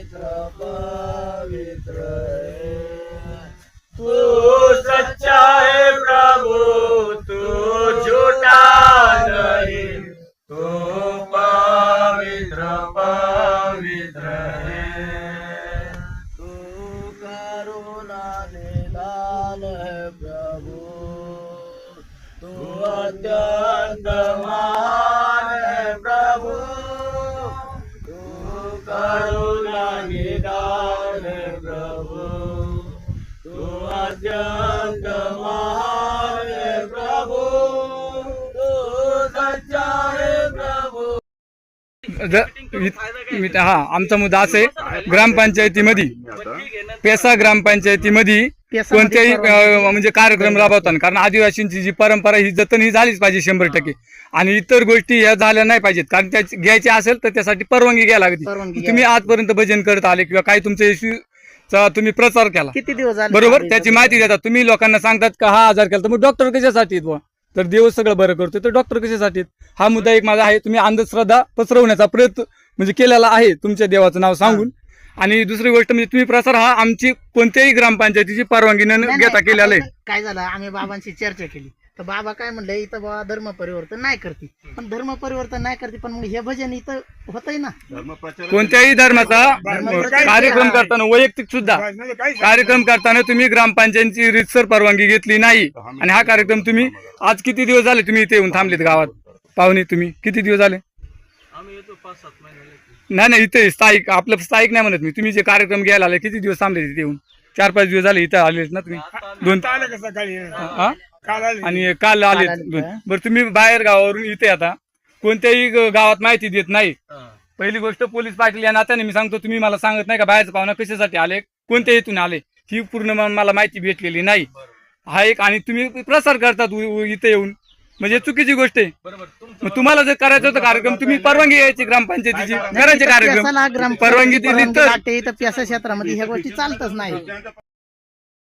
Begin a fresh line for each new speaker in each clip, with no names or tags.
पवित्र पवित्र तू सच्चा है प्रभु तू झूठा नहीं. तू पवित्र पवित्र है तू करुणा निदान है प्रभु. तू अत्यंत अत्यंत महान है प्रभु तू प्रभु.
आमचा मुद्दा असा आहे ग्रामपंचायतीमध्ये पेसा ग्रामपंचायतीमध्ये कोणत्याही अं, म्हणजे कार्यक्रम राबवताना कारण आदिवासींची जी परंपरा ही जतन ही झालीच पाहिजे शंभर टक्के. आणि इतर गोष्टी ह्या झाल्या नाही पाहिजेत कारण त्या घ्यायची असेल तर त्यासाठी परवानगी घ्यायला लागते. तुम्ही आजपर्यंत भजन करत आले किंवा काही तुमच्या इश्यूचा तुम्ही प्रचार केला.
किती दिवस झाले
बरोबर? त्याची माहिती देतात तुम्ही लोकांना सांगतात का हा आजार केला. तर मग डॉक्टर कशासाठी आहेत बुवा? तर देव सगळं बरं करतो तर डॉक्टर कशासाठी आहेत? हा मुद्दा एक माझा आहे. तुम्ही अंधश्रद्धा पसरवण्याचा प्रयत्न म्हणजे केलेला आहे तुमच्या देवाचं नाव सांगून. आणि दुसरी गोष्ट म्हणजे तुम्ही प्रसार हा आमची कोणत्याही ग्रामपंचायतीची परवानगी न घेता केलेला आहे.
काय झालं? आम्ही बाबांशी चर्चा केली. तर बाबा काय म्हणले इथं बाबा धर्म परिवर्तन नाही करते. पण धर्म परिवर्तन नाही करते पण मग हे भजन इथं होतंय ना.
कोणत्याही धर्माचा कार्यक्रम करताना वैयक्तिक सुद्धा. कार्यक्रम करताना तुम्ही ग्रामपंचायतीची रितसर परवानगी घेतली नाही. आणि हा कार्यक्रम तुम्ही आज किती दिवस झाले तुम्ही इथे येऊन थांबलेत गावात? पाहुणे तुम्ही किती दिवस झाले? नाही नाही इथे स्थायिक आपलं स्थायिक नाही म्हणत मी. तुम्ही जे कार्यक्रम घ्यायला आले किती दिवस थांबले तिथे येऊन? चार पाच दिवस झाले इथे आले ना तुम्ही? दोन हा? आणि काल आले? बरं तुम्ही बाहेर गावावरून इथे आता. कोणत्याही गावात माहिती देत नाही. पहिली गोष्ट पोलीस पाटील या नात्याने मी सांगतो तुम्ही मला सांगत नाही का बाहेरचं पाहुणा कशासाठी आले कोणत्या हेतून आले ही पूर्ण मला माहिती भेटलेली नाही. हा एक आणि तुम्ही प्रसार करतात इथे येऊन. म्हणजे चुकीची गोष्ट आहे. मग तुम्हाला जर करायचं होतं कार्यक्रम तुम्ही परवानगी घ्यायची ग्रामपंचायतीची. करायचे कार्यक्रम. परवानगी दिली तर.
लागते तर प्यासा क्षेत्रामध्ये ह्या गोष्टी चालतच नाही.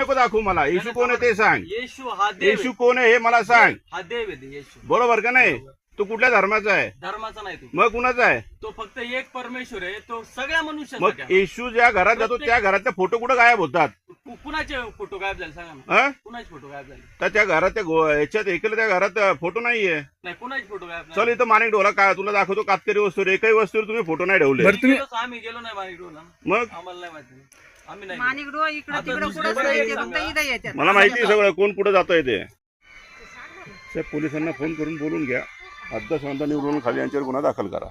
नको दाखवू मला. येशू कोण आहे ते सांग.
येशू हा देव
येशू कोण आहे हे मला सांग.
हा देव आहे ते येशू.
बरोबर का नाही? तो कुठल्या धर्माचा आहे?
धर्माचा नाही तो.
मग कुणाचा आहे?
तो फक्त एक परमेश्वर आहे. तो सगळ्या
मग
मनुष्याचा आहे.
येशू ज्या घरात जातो त्या घरातले फोटो कुठं गायब होतात?
कुणाचे फोटो गायब झाले सांगा ना.
हा?
कुणाचे फोटो गायब झाले?
तर त्या घरात त्या गो- याच्यात एकलं त्या घरात फोटो नाहीये.
नाही कुणाचे फोटो गायब
चल इथं माणिक ढोला काय तुला दाखवतो कातकरी वस्तूवर. एकही वस्तूवर तुम्ही फोटो नाही ठेवले.
बरं तुम्ही
नाही आम्ही गेलो नाही माणिक डोला
मग?
आम्हाला नाही माहिती.
माणिक इकडं तिकडं येते. फक्त इथं
मला माहिती आहे सगळं कोण कुठं जातोय ते. त्या पोलिसांना फोन करून बोलून घ्या. संबंध निवडून खाली यांच्यावर गुन्हा दाखल करा.